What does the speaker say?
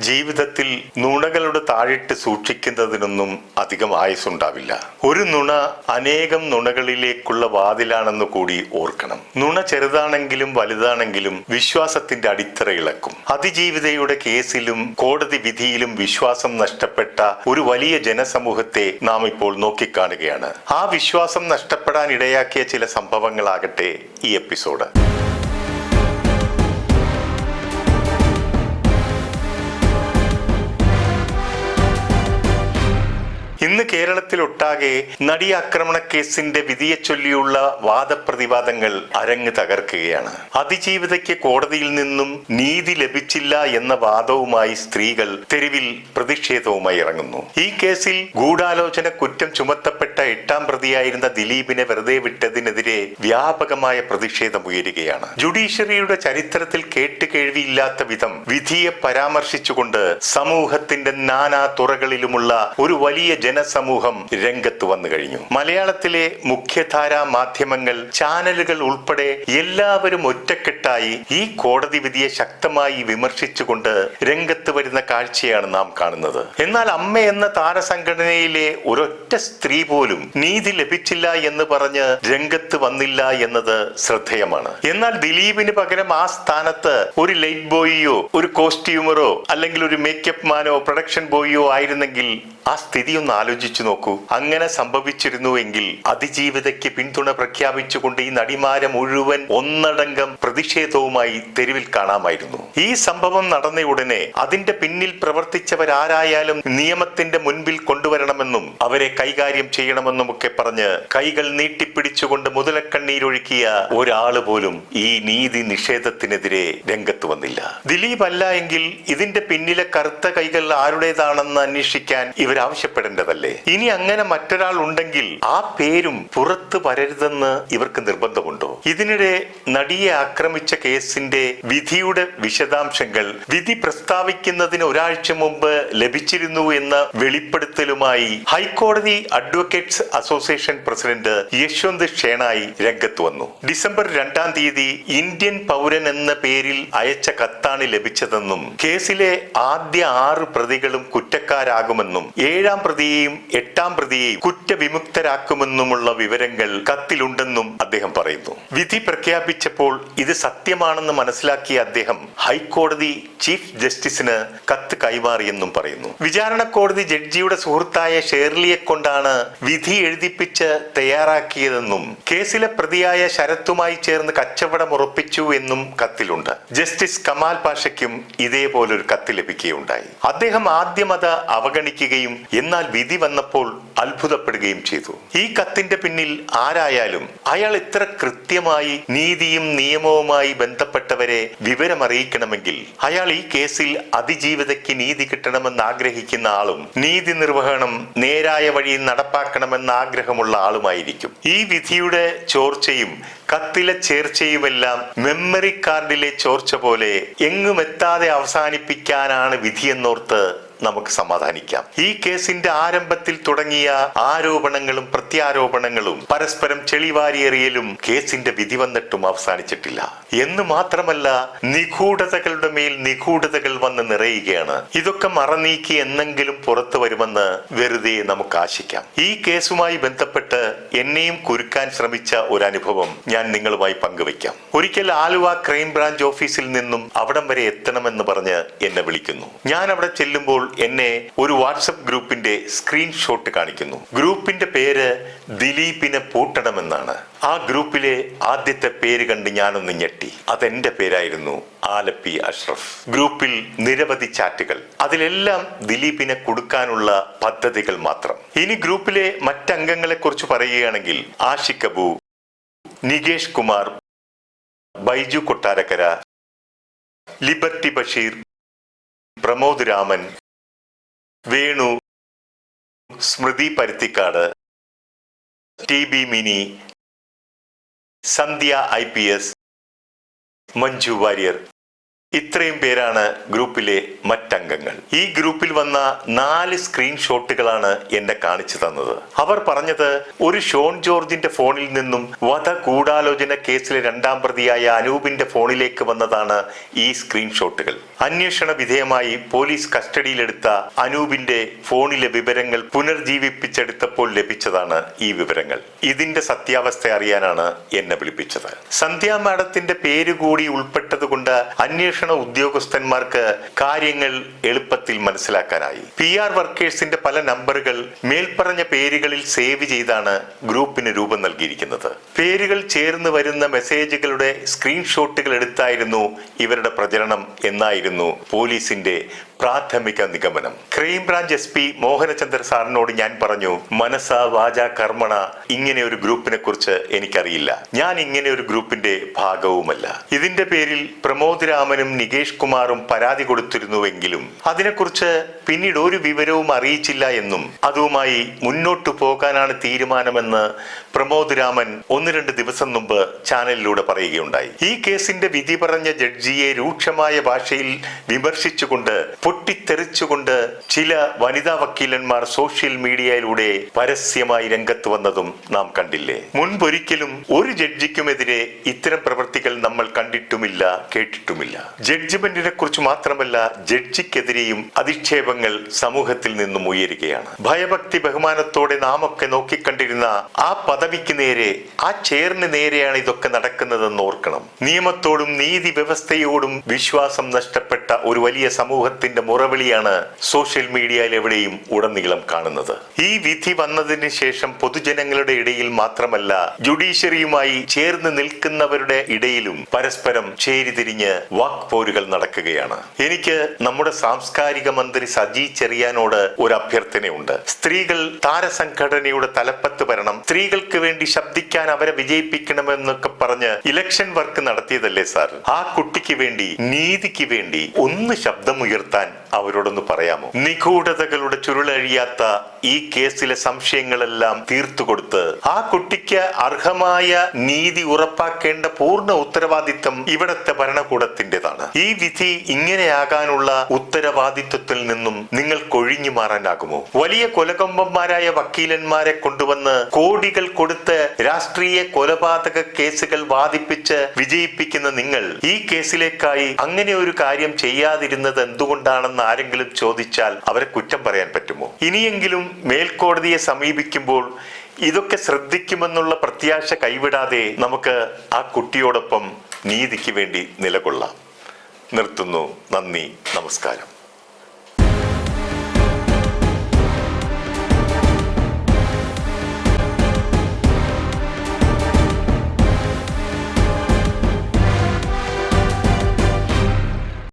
ജീവിതത്തിൽ നുണകളുടെ താഴിട്ട് സൂക്ഷിക്കുന്നതിനൊന്നും അധികം ആയുസുണ്ടാവില്ല ഒരു നുണ അനേകം നുണകളിലേക്കുള്ള വാതിലാണെന്ന് കൂടി ഓർക്കണം. നുണ ചെറുതാണെങ്കിലും വലുതാണെങ്കിലും വിശ്വാസത്തിന്റെ അടിത്തറ ഇളക്കും. അതിജീവിതയുടെ കേസിലും കോടതി വിധിയിലും വിശ്വാസം നഷ്ടപ്പെട്ട ഒരു വലിയ ജനസമൂഹത്തെ നാം ഇപ്പോൾ നോക്കിക്കാണുകയാണ്. ആ വിശ്വാസം നഷ്ടപ്പെടാൻ ഇടയാക്കിയ ചില സംഭവങ്ങളാകട്ടെ ഈ എപ്പിസോഡ്. കേരളത്തിലൊട്ടാകെ നടി ആക്രമണ കേസിന്റെ വിധിയെ ചൊല്ലിയുള്ള വാദപ്രതിവാദങ്ങൾ അരങ്ങ് തകർക്കുകയാണ്. അതിജീവിതയ്ക്ക് കോടതിയിൽ നിന്നും നീതി ലഭിച്ചില്ല എന്ന വാദവുമായി സ്ത്രീകൾ തെരുവിൽ പ്രതിഷേധവുമായി ഇറങ്ങുന്നു. ഈ കേസിൽ ഗൂഢാലോചന കുറ്റം ചുമത്തപ്പെട്ട എട്ടാം പ്രതിയായിരുന്ന ദിലീപിനെ വെറുതെ വിട്ടതിനെതിരെ വ്യാപകമായ പ്രതിഷേധം ഉയരുകയാണ്. ജുഡീഷ്യറിയുടെ ചരിത്രത്തിൽ കേട്ടുകേഴ്വിയില്ലാത്ത വിധം വിധിയെ പരാമർശിച്ചുകൊണ്ട് സമൂഹത്തിന്റെ നാനാ തുറകളിലുമുള്ള ഒരു വലിയ ജനസമൂഹം രംഗത്ത് വന്നു കഴിഞ്ഞു. മലയാളത്തിലെ മുഖ്യധാരാ മാധ്യമങ്ങൾ ചാനലുകൾ ഉൾപ്പെടെ എല്ലാവരും ഒറ്റക്കെട്ടായി ഈ കോടതി വിധിയെ ശക്തമായി വിമർശിച്ചുകൊണ്ട് രംഗത്ത് വരുന്ന കാഴ്ചയാണ് നാം കാണുന്നത്. എന്നാൽ അമ്മ എന്ന താരസംഘടനയിലെ ഒരൊറ്റ സ്ത്രീ പോലും നീതി ലഭിച്ചില്ല എന്ന് പറഞ്ഞ് രംഗത്ത് വന്നില്ല എന്നത് ശ്രദ്ധേയമാണ്. എന്നാൽ ദിലീപിന് പകരം ആ സ്ഥാനത്ത് ഒരു ലൈറ്റ് ബോയിയോ ഒരു കോസ്റ്റ്യൂമറോ അല്ലെങ്കിൽ ഒരു മേക്കപ്പ് മാനോ പ്രൊഡക്ഷൻ ബോയിയോ ആയിരുന്നെങ്കിൽ ആ സ്ഥിതി ഒന്ന് ആലോചിച്ചു നോക്കൂ. അങ്ങനെ സംഭവിച്ചിരുന്നുവെങ്കിൽ അതിജീവിതയ്ക്ക് പിന്തുണ പ്രഖ്യാപിച്ചുകൊണ്ട് ഈ നടിമാരെ മുഴുവൻ ഒന്നടങ്കം പ്രതിഷേധവുമായി തെരുവിൽ കാണാമായിരുന്നു. ഈ സംഭവം നടന്ന ഉടനെ അതിന്റെ പിന്നിൽ പ്രവർത്തിച്ചവരാരായാലും നിയമത്തിന്റെ മുൻപിൽ കൊണ്ടുവരണമെന്നും അവരെ കൈകാര്യം ചെയ്യണമെന്നും ഒക്കെ പറഞ്ഞ് കൈകൾ നീട്ടിപ്പിടിച്ചുകൊണ്ട് മുതലക്കണ്ണീരൊഴുക്കിയ ഒരാൾ പോലും ഈ നീതി നിഷേധത്തിനെതിരെ രംഗത്ത് വന്നില്ല. ദിലീപ് അല്ല എങ്കിൽ ഇതിന്റെ പിന്നിലെ കറുത്ത കൈകൾ ആരുടേതാണെന്ന് അന്വേഷിക്കാൻ ഇവർ ആവശ്യപ്പെടേണ്ടതല്ലേ ഇനി അങ്ങനെ മറ്റൊരാൾ ഉണ്ടെങ്കിൽ ആ പേരും പുറത്ത് വരരുതെന്ന് ഇവർക്ക് നിർബന്ധമുണ്ടോ? ഇതിനിടെ നടിയെ ആക്രമിച്ച കേസിന്റെ വിധിയുടെ വിശദാംശങ്ങൾ വിധി പ്രസ്താവിക്കുന്നതിന് ഒരാഴ്ച മുമ്പ് ലഭിച്ചിരുന്നു എന്ന വെളിപ്പെടുത്തലുമായി ഹൈക്കോടതി advocates association president Yashwant Shenoy രംഗത്ത് വന്നു. ഡിസംബർ രണ്ടാം തീയതി ഇന്ത്യൻ പൗരൻ എന്ന പേരിൽ അയച്ച കത്താണ് ലഭിച്ചതെന്നും കേസിലെ ആദ്യ ആറ് പ്രതികളും കുറ്റക്കാരാകുമെന്നും ഏഴാം പ്രതിയെയും എട്ടാം പ്രതിയെയും കുറ്റവിമുക്തരാക്കുമെന്നുമുള്ള വിവരങ്ങൾ കത്തിലുണ്ടെന്നും അദ്ദേഹം പറയുന്നു. വിധി പ്രഖ്യാപിച്ചപ്പോൾ ഇത് സത്യമാണെന്ന് മനസ്സിലാക്കിയ അദ്ദേഹം ഹൈക്കോടതി ചീഫ് ജസ്റ്റിസിന് കത്ത് കൈമാറിയെന്നും പറയുന്നു. വിചാരണ കോടതി ജഡ്ജിയുടെ സുഹൃത്തായ ഷേർലിയെ കൊണ്ടാണ് വിധി എഴുതിപ്പിച്ച് തയ്യാറാക്കിയതെന്നും കേസിലെ പ്രതിയായ ശരത്തുമായി ചേർന്ന് കച്ചവടം ഉറപ്പിച്ചു എന്നും കത്തിലുണ്ട്. ജസ്റ്റിസ് കമാൽ പാഷയ്ക്കും ഇതേപോലൊരു കത്ത് ലഭിക്കുകയുണ്ടായി. അദ്ദേഹം ആദ്യം അത് അവഗണിക്കുകയും എന്നാൽ വിധി വന്നപ്പോൾ അത്ഭുതപ്പെടുകയും ചെയ്തു. ഈ കത്തിന്റെ പിന്നിൽ ആരായാലും അയാൾ ഇത്ര കൃത്യമായി നീതിയും നിയമവുമായി ബന്ധപ്പെട്ടവരെ വിവരമറിയിക്കണമെങ്കിൽ അയാൾ ഈ കേസിൽ അതിജീവിതയ്ക്ക് നീതി കിട്ടണമെന്ന് ആഗ്രഹിക്കുന്ന ആളും നീതി നിർവഹണം നേരായ വഴി നടപ്പാക്കണമെന്ന ആഗ്രഹമുള്ള ആളുമായിരിക്കും. ഈ വിധിയുടെ ചോർച്ചയും കത്തിലെ ചേർച്ചയുമെല്ലാം മെമ്മറി കാർഡിലെ ചോർച്ച പോലെ എങ്ങുമെത്താതെ അവസാനിപ്പിക്കാനാണ് വിധിയെന്നോർത്ത് നമുക്ക് സമാധാനിക്കാം. ഈ കേസിന്റെ ആരംഭത്തിൽ തുടങ്ങിയ ആരോപണങ്ങളും പ്രത്യാരോപണങ്ങളും പരസ്പരം ചെളിവാരിയെറിയലും കേസിന്റെ വിധി വന്നിട്ടും അവസാനിച്ചിട്ടില്ല. എന്ന് മാത്രമല്ല നിഗൂഢതകളുടെ മേൽ നിഗൂഢതകൾ വന്ന് നിറയുകയാണ്. ഇതൊക്കെ മറനീക്കി എന്നെങ്കിലും പുറത്തു വരുമെന്ന് വെറുതെ നമുക്ക് ആശിക്കാം. ഈ കേസുമായി ബന്ധപ്പെട്ട് എന്നെയും കുരുക്കാൻ ശ്രമിച്ച ഒരു അനുഭവം ഞാൻ നിങ്ങളുമായി പങ്കുവയ്ക്കാം. ഒരിക്കൽ ആലുവ ക്രൈംബ്രാഞ്ച് ഓഫീസിൽ നിന്നും അവിടം വരെ എത്തണമെന്ന് പറഞ്ഞ് എന്നെ വിളിക്കുന്നു. ഞാൻ അവിടെ ചെല്ലുമ്പോൾ എന്നെ ഒരു വാട്സപ്പ് ഗ്രൂപ്പിന്റെ സ്ക്രീൻഷോട്ട് കാണിക്കുന്നു. ഗ്രൂപ്പിന്റെ പേര് ദിലീപിനെ പൂട്ടണമെന്നാണ്. ആ ഗ്രൂപ്പിലെ ആദ്യത്തെ പേര് കണ്ട് ഞാനൊന്ന് ഞെട്ടി. അതെന്റെ പേരായിരുന്നു ആലപ്പി അഷ്റഫ്. ഗ്രൂപ്പിൽ നിരവധി ചാറ്റുകൾ. അതിലെല്ലാം ദിലീപിനെ കൊടുക്കാനുള്ള പദ്ധതികൾ മാത്രം. ഇനി ഗ്രൂപ്പിലെ മറ്റംഗങ്ങളെ കുറിച്ച് പറയുകയാണെങ്കിൽ Aashiq Abu Nikesh Kumar Baiju Kottarakkara Liberty Basheer Pramod Raman Venu Smrithi Paruthikkad T B Mini Sandhya I P S Manju Warrier. ഇത്രയും പേരാണ് ഗ്രൂപ്പിലെ മറ്റംഗങ്ങൾ. ഈ ഗ്രൂപ്പിൽ വന്ന നാല് സ്ക്രീൻഷോട്ടുകളാണ് എന്നെ കാണിച്ചു തന്നത്. അവർ പറഞ്ഞത് ഒരു ഷോൺ ജോർജിന്റെ ഫോണിൽ നിന്നും വധ ഗൂഢാലോചന കേസിലെ രണ്ടാം പ്രതിയായ അനൂപിന്റെ ഫോണിലേക്ക് വന്നതാണ് ഈ സ്ക്രീൻഷോട്ടുകൾ. അന്വേഷണ വിധേയമായി പോലീസ് കസ്റ്റഡിയിലെടുത്ത അനൂപിന്റെ ഫോണിലെ വിവരങ്ങൾ പുനർജീവിപ്പിച്ചെടുത്തപ്പോൾ ലഭിച്ചതാണ് ഈ വിവരങ്ങൾ. ഇതിന്റെ സത്യാവസ്ഥ അറിയാനാണ് എന്നെ വിളിപ്പിച്ചത്. സന്ധ്യ മാഡത്തിന്റെ പേര് കൂടി ഉൾപ്പെട്ടതുകൊണ്ട് അന്വേഷണ ഉദ്യോഗസ്ഥന്മാർക്ക് കാര്യങ്ങൾ എളുപ്പത്തിൽ മനസ്സിലാക്കാനായി. പി ആർ വർക്കേഴ്സിന്റെ പല നമ്പറുകൾ മേൽപ്പറഞ്ഞ പേരുകളിൽ സേവ് ചെയ്താണ് ഗ്രൂപ്പിന് രൂപം നൽകിയിരിക്കുന്നത്. പേരുകൾ ചേർന്ന് വരുന്ന മെസ്സേജുകളുടെ സ്ക്രീൻഷോട്ടുകൾ എടുത്തായിരുന്നു ഇവരുടെ പ്രചരണം എന്നായിരുന്നു പോലീസിന്റെ പ്രാഥമിക നിഗമനം. ക്രൈംബ്രാഞ്ച് എസ് പി മോഹനചന്ദ്ര സാറിനോട് ഞാൻ പറഞ്ഞു മനസ വാച കർമ്മണ ഇങ്ങനെ ഒരു ഗ്രൂപ്പിനെ കുറിച്ച് എനിക്കറിയില്ല. ഞാൻ ഇങ്ങനെ ഒരു ഗ്രൂപ്പിന്റെ ഭാഗവുമല്ല. ഇതിന്റെ പേരിൽ പ്രമോദ് രാമനും നികേഷ് കുമാറും പരാതി കൊടുത്തിരുന്നുവെങ്കിലും അതിനെക്കുറിച്ച് പിന്നീട് ഒരു വിവരവും അറിയിച്ചില്ല എന്നും അതുമായി മുന്നോട്ടു പോകാനാണ് തീരുമാനമെന്ന് പ്രമോദ് രാമൻ ഒന്ന് രണ്ട് ദിവസം മുമ്പ് ചാനലിലൂടെ പറയുകയുണ്ടായി. ഈ കേസിന്റെ വിധി പറഞ്ഞ ജഡ്ജിയെ രൂക്ഷമായ ഭാഷയിൽ വിമർശിച്ചുകൊണ്ട് പൊട്ടിത്തെറിച്ചുകൊണ്ട് ചില വനിതാ വക്കീലന്മാർ സോഷ്യൽ മീഡിയയിലൂടെ പരസ്യമായി രംഗത്ത് വന്നതും നാം കണ്ടില്ലേ? മുൻപൊരിക്കലും ഒരു ജഡ്ജിക്കുമെതിരെ ഇത്തരം പ്രവൃത്തികൾ നമ്മൾ കണ്ടിട്ടുമില്ല കേട്ടിട്ടുമില്ല. ജഡ്ജ്മെന്റിനെ കുറിച്ച് മാത്രമല്ല ജഡ്ജിക്കെതിരെയും അധിക്ഷേപങ്ങൾ സമൂഹത്തിൽ നിന്നും ഉയരുകയാണ്. ഭയഭക്തി ബഹുമാനത്തോടെ നാം ഒക്കെ നോക്കിക്കണ്ടിരുന്ന ആ പദവിക്ക് നേരെ ആ ചേറിന് നേരെയാണ് ഇതൊക്കെ നടക്കുന്നതെന്ന് ഓർക്കണം. നിയമത്തോടും നീതി വ്യവസ്ഥയോടും വിശ്വാസം നഷ്ടപ്പെട്ട ഒരു വലിയ സമൂഹത്തിന്റെ മുറവിളിയാണ് സോഷ്യൽ മീഡിയയിൽ എവിടെയും ഉടനീളം കാണുന്നത്. ഈ വിധി വന്നതിന് ശേഷം പൊതുജനങ്ങളുടെ ഇടയിൽ മാത്രമല്ല ജുഡീഷ്യറിയുമായി ചേർന്ന് നിൽക്കുന്നവരുടെ ഇടയിലും പരസ്പരം ചേരിതിരിഞ്ഞ് വാക്പോരുകൾ നടക്കുകയാണ്. എനിക്ക് നമ്മുടെ സാംസ്കാരിക മന്ത്രി സജി ചെറിയാനോട് ഒരു അഭ്യർത്ഥനയുണ്ട്. സ്ത്രീകൾ താരസംഘടനയുടെ തലപ്പത്ത് വരണം. സ്ത്രീകൾക്ക് വേണ്ടി ശബ്ദിക്കാൻ അവരെ വിജയിപ്പിക്കണമെന്നൊക്കെ പറഞ്ഞ് ഇലക്ഷൻ വർക്ക് നടത്തിയതല്ലേ സാർ ആ കുട്ടിക്ക് വേണ്ടി നീതിക്ക് വേണ്ടി ഒന്ന് ശബ്ദമുയർത്താൻ അവരോടൊന്ന് പറയാമോ? നിഗൂഢതകളുടെ ചുരുളഴിയാത്ത ഈ കേസിലെ സംശയങ്ങളെല്ലാം തീർത്തു കൊടുത്ത് ആ കുട്ടിക്ക് അർഹമായ നീതി ഉറപ്പാക്കേണ്ട പൂർണ ഉത്തരവാദിത്തം ഇവിടത്തെ ഭരണകൂടത്തിന്റെതാണ്. ഈ വിധി ഇങ്ങനെയാകാനുള്ള ഉത്തരവാദിത്വത്തിൽ നിന്നും നിങ്ങൾ കൊഴിഞ്ഞു മാറാനാകുമോ വലിയ കൊലകൊമ്പന്മാരായ വക്കീലന്മാരെ കൊണ്ടുവന്ന് കോടികൾ കൊടുത്ത് രാഷ്ട്രീയ കൊലപാതക കേസുകൾ വാദിപ്പിച്ച് വിജയിപ്പിക്കുന്ന നിങ്ങൾ ഈ കേസിലേക്കായി അങ്ങനെ ഒരു കാര്യം ചെയ്യാതിരുന്നത് എന്തുകൊണ്ടാണെന്ന് ആരെങ്കിലും ചോദിച്ചാൽ അവരെ കുറ്റം പറയാൻ പറ്റുമോ? ഇനിയെങ്കിലും മേൽക്കോടതിയെ സമീപിക്കുമ്പോൾ ഇതൊക്കെ ശ്രദ്ധിക്കുമെന്നുള്ള പ്രത്യാശ കൈവിടാതെ നമുക്ക് ആ കുട്ടിയോടൊപ്പം നീതിക്ക് വേണ്ടി നിലകൊള്ളാം. നിർത്തുന്നു. നന്ദി. നമസ്കാരം.